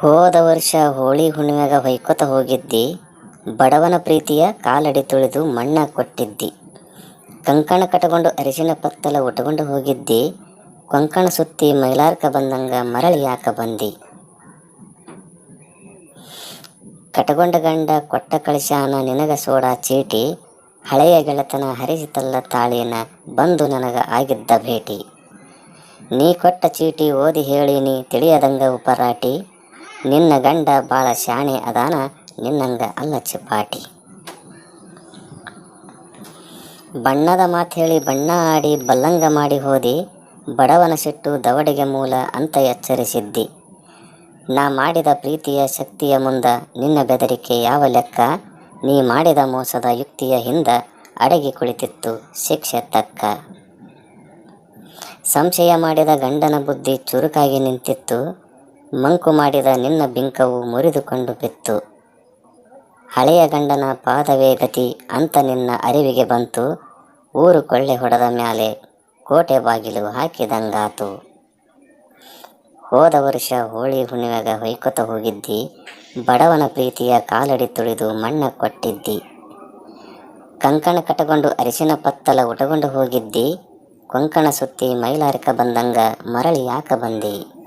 ಹೋದ ವರ್ಷ ಹೋಳಿ ಹುಣ್ಣಿಮೆಗ ಹೊಯ್ಕೊತ ಹೋಗಿದ್ದಿ, ಬಡವನ ಪ್ರೀತಿಯ ಕಾಲಡಿ ತುಳಿದು ಮಣ್ಣ ಕೊಟ್ಟಿದ್ದಿ. ಕಂಕಣ ಕಟಗೊಂಡು ಅರಿಶಿನ ಪತ್ತಲ ಉಟ್ಕೊಂಡು ಹೋಗಿದ್ದಿ, ಕೊಂಕಣ ಸುತ್ತಿ ಮೈಲಾರ್ಕ ಬಂದಂಗ ಮರಳಿ ಯಾಕ ಬಂದಿ? ಕಟಗೊಂಡ ಗಂಡ ಕೊಟ್ಟ ಕಳಶಾನ ನಿನಗ ಸೋಡಾ ಚೀಟಿ, ಹಳೆಯ ಗೆಳತನ ಹರಿಸಿತಲ್ಲ ತಾಳಿನ ಬಂದು ನನಗ ಆಗಿದ್ದ ಭೇಟಿ. ನೀ ಕೊಟ್ಟ ಚೀಟಿ ಓದಿ ಹೇಳಿನಿ, ತಿಳಿಯದಂಗ ಉಪರಾಟಿ. ನಿನ್ನ ಗಂಡ ಬಾಳ ಶಾಣೆ ಅದಾನ, ನಿನ್ನಂಗ ಅಲ್ಲ ಚಪಾಟಿ ಬಣ್ಣದ ಮಾತು ಹೇಳಿ ಬಣ್ಣ ಆಡಿ ಬಲ್ಲಂಗ ಮಾಡಿ ಹೋದಿ, ಬಡವನ ಸಿಟ್ಟು ದವಡೆಗೆ ಮೂಲ ಅಂತ ಎಚ್ಚರಿಸಿದ್ದಿ. ನಾ ಮಾಡಿದ ಪ್ರೀತಿಯ ಶಕ್ತಿಯ ಮುಂದ ನಿನ್ನ ಬೆದರಿಕೆ ಯಾವ ಲೆಕ್ಕ? ನೀ ಮಾಡಿದ ಮೋಸದ ಯುಕ್ತಿಯ ಹಿಂದ ಅಡಗಿ ಕುಳಿತಿತ್ತು ಶಿಕ್ಷೆ ತಕ್ಕ. ಸಂಶಯ ಮಾಡಿದ ಗಂಡನ ಬುದ್ಧಿ ಚುರುಕಾಗಿ ನಿಂತಿತ್ತು ಮಂಕು ಮಾಡಿದ ನಿನ್ನ ಬಿಂಕವು ಮುರಿದುಕೊಂಡು ಬಿತ್ತು. ಹಳೆಯ ಗಂಡನ ಪಾದವೇ ಗತಿ ಅಂತ ನಿನ್ನ ಅರಿವಿಗೆ ಬಂತು. ಊರು ಕೊಳ್ಳೆ ಹೊಡೆದ ಮ್ಯಾಲೆ ಕೋಟೆ ಬಾಗಿಲು ಹಾಕಿದಂಗಾತು. ಹೋದ ವರ್ಷ ಹೋಳಿ ಹುಣ್ಣಿಮೆಗ ಹೊಯ್ಕೊತ ಹೋಗಿದ್ದಿ. ಬಡವನ ಪ್ರೀತಿಯ ಕಾಲಡಿ ತುಳಿದು ಮಣ್ಣ ಕೊಟ್ಟಿದ್ದಿ. ಕಂಕಣ ಕಟಗೊಂಡು ಅರಿಶಿನ ಪತ್ತಲ ಉಟಗೊಂಡು ಹೋಗಿದ್ದಿ. ಕೊಂಕಣ ಸುತ್ತಿ ಮೈಲಾರಿಕ ಬಂದಂಗ ಮರಳಿ ಯಾಕ ಬಂದಿ?